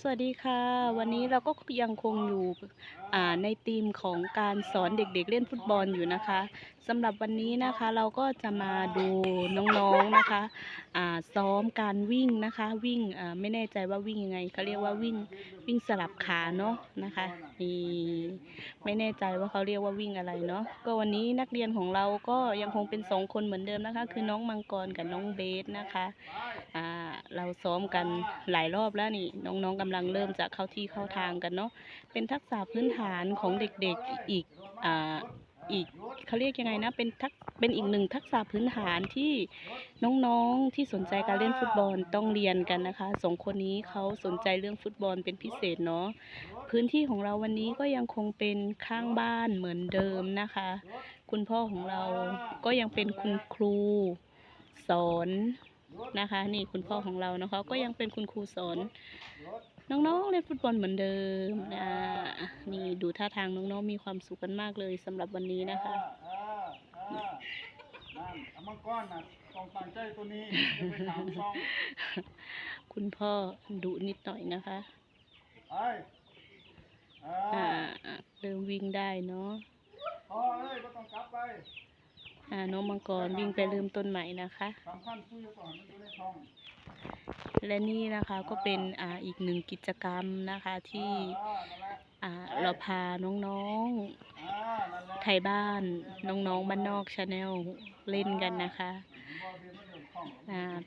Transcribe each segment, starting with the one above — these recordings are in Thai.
สวัสดีค่ะ วันนี้เราก็ยังคงอยู่ในธีมของการสอนเด็กๆเล่นฟุตบอลอยู่นะคะสำหรับวันนี้นะคะเราก็จะมาดูน้องๆนะคะซ้อมการวิ่งนะคะ วิ่งไม่แน่ใจว่าวิ่งยังไงเขาเรียกว่าวิ่งวิ่งสลับขาเนาะนะคะนี่ไม่แน่ใจว่าเขาเรียกว่าวิ่งอะไรเนาะก็วันนี้นักเรียนของเราก็ยังคงเป็นสองคนเหมือนเดิมนะคะ คือน้องมังกรกับน้องเบสนะคะอ่า เราซ้อมกันหลายรอบแล้วนี่ น้องๆกำลังเริ่มจะเข้าที่เข้าทางกันเนาะเป็นทักษะพื้นฐานของเด็กๆอีกอ่าอีกเขาเรียกยังไงนะเป็นทักเป็นอีกหนึ่งทักษะพื้นฐานที่น้องๆที่สนใจการเล่นฟุตบอลต้องเรียนกันนะคะสองคนนี้เขาสนใจเรื่องฟุตบอลเป็นพิเศษเนาะพื้นที่ของเราวันนี้ก็ยังคงเป็นข้างบ้านเหมือนเดิมนะคะ คุณพ่อของเราก็ยังเป็นคุณครูสอน นะคะ นี่คุณพ่อของเรานะคะก็ยังเป็นคุณครูสอน น้องๆเล่นฟุตบอลเหมือนเดิมนะนี่ดูท่าทางน้องๆมีความสุขกันมากเลยสำหรับวันนี้นะคะเออเออนั่นเอามังกรน่ะต้องตั้งใจตัวนี้จะไปถามช่องคุณพ่อดุนิดหน่อยนะคะไอ้เออ่าอเริ่มวิ่งได้เนาะพอเอ้ยก็ต้องกลับไปอ่า น้องมังกรวิ่งไปเริ่มต้นใหม่นะคะ และนี่นะคะก็เป็นออีกหนึ่งกิจกรรมนะคะที่เราพาน้องๆ ไทยบ้านน้องๆบ้านนอกชาแนลเล่นกันนะคะ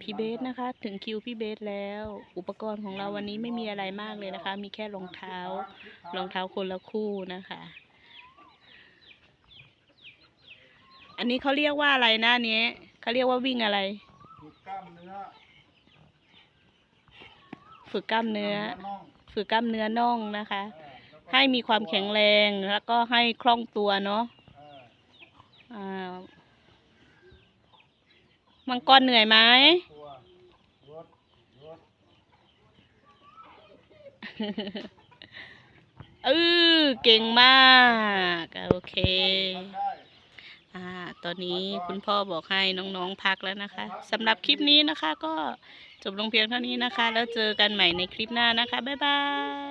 พี่เบสนะคะ ถึงคิวพี่เบสแล้ว อุปกรณ์ของเราวันนี้ไม่มีอะไรมากเลยนะคะ มีแค่รองเท้ารองเท้าคนละคู่นะคะ อันนี้เขาเรียกว่าอะไรนะนเนี้ยเขาเรียกว่าวิ่งอะไร ฝึกกล้ามเนื้อฝึกกล้ามเนื้อ น่องฝึกกล้ามเนื้อน่องนะคะ เออแล้วก็ให้มีความแข็งแรงแล้วก็ให้คล่องตัวเนาะเอออ่ามังกรเหนื่อยไหม ตัวรถรถเออเก่งมาก โอเค ทำได้ อ่าตอนนี้คุณพ่อบอกให้น้องๆพักแล้วนะคะสำหรับคลิปนี้นะคะ ก็จบลงเพียงเท่านี้นะคะ แล้วเจอกันใหม่ในคลิปหน้านะคะ บ๊ายบาย